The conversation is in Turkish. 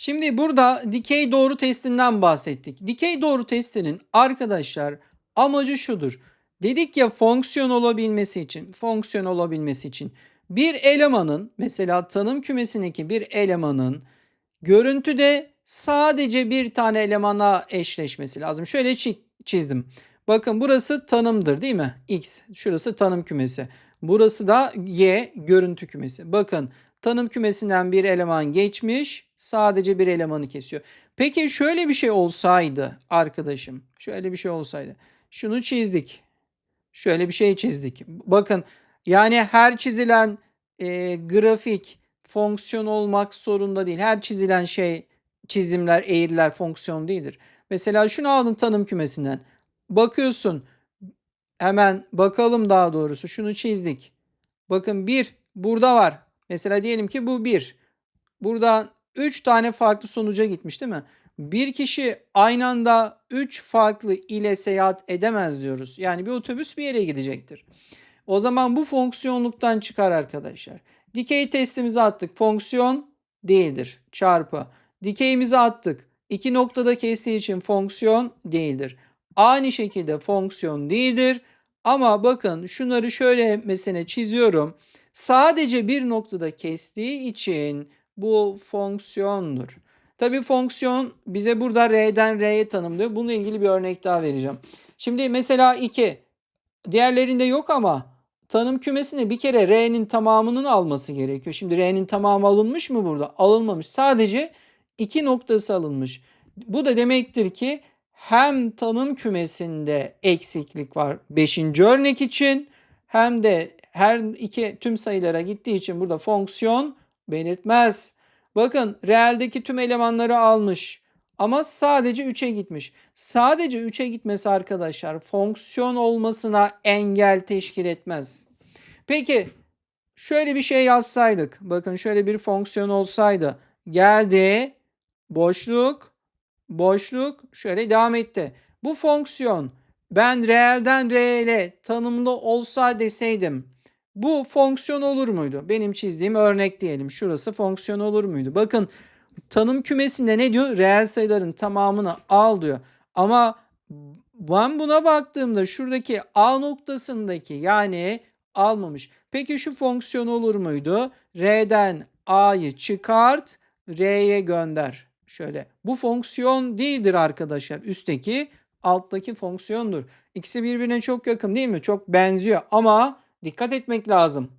Şimdi burada dikey doğru testinden bahsettik. Dikey doğru testinin arkadaşlar amacı şudur. Dedik ya fonksiyon olabilmesi için, fonksiyon olabilmesi için bir elemanın mesela tanım kümesindeki bir elemanın görüntüde sadece bir tane elemana eşleşmesi lazım. Şöyle çi- çizdim. Bakın burası tanımdır değil mi? X. Şurası tanım kümesi. Burası da Y görüntü kümesi. Bakın tanım kümesinden bir eleman geçmiş. Sadece bir elemanı kesiyor. Peki şöyle bir şey olsaydı arkadaşım. Şöyle bir şey olsaydı. Şunu çizdik. Şöyle bir şey çizdik. Bakın yani her çizilen e, grafik fonksiyon olmak zorunda değil. Her çizilen şey çizimler, eğriler fonksiyon değildir. Mesela şunu aldın tanım kümesinden. Bakıyorsun hemen bakalım daha doğrusu şunu çizdik. Bakın bir burada var. Mesela diyelim ki bu bir. Buradan 3 tane farklı sonuca gitmiş değil mi? Bir kişi aynı anda 3 farklı ile seyahat edemez diyoruz. Yani bir otobüs bir yere gidecektir. O zaman bu fonksiyonluktan çıkar arkadaşlar. Dikey testimizi attık. Fonksiyon değildir. Çarpı. Dikeyimizi attık. İki noktada kestiği için fonksiyon değildir. Aynı şekilde fonksiyon değildir. Ama bakın şunları şöyle mesela çiziyorum. Sadece bir noktada kestiği için bu fonksiyondur. Tabii fonksiyon bize burada R'den R'ye tanımlıyor. Bununla ilgili bir örnek daha vereceğim. Şimdi mesela 2. Diğerlerinde yok ama tanım kümesine bir kere R'nin tamamının alması gerekiyor. Şimdi R'nin tamamı alınmış mı burada? Alınmamış. Sadece iki noktası alınmış. Bu da demektir ki hem tanım kümesinde eksiklik var 5. örnek için hem de her iki tüm sayılara gittiği için burada fonksiyon belirtmez. Bakın reeldeki tüm elemanları almış ama sadece 3'e gitmiş. Sadece 3'e gitmesi arkadaşlar fonksiyon olmasına engel teşkil etmez. Peki şöyle bir şey yazsaydık. Bakın şöyle bir fonksiyon olsaydı. Geldi boşluk boşluk şöyle devam etti. Bu fonksiyon ben reelden reele tanımlı olsa deseydim bu fonksiyon olur muydu? Benim çizdiğim örnek diyelim. Şurası fonksiyon olur muydu? Bakın tanım kümesinde ne diyor? Reel sayıların tamamını al diyor. Ama ben buna baktığımda şuradaki A noktasındaki yani almamış. Peki şu fonksiyon olur muydu? R'den A'yı çıkart, R'ye gönder. Şöyle. Bu fonksiyon değildir arkadaşlar. Üstteki alttaki fonksiyondur. İkisi birbirine çok yakın değil mi? Çok benziyor ama dikkat etmek lazım.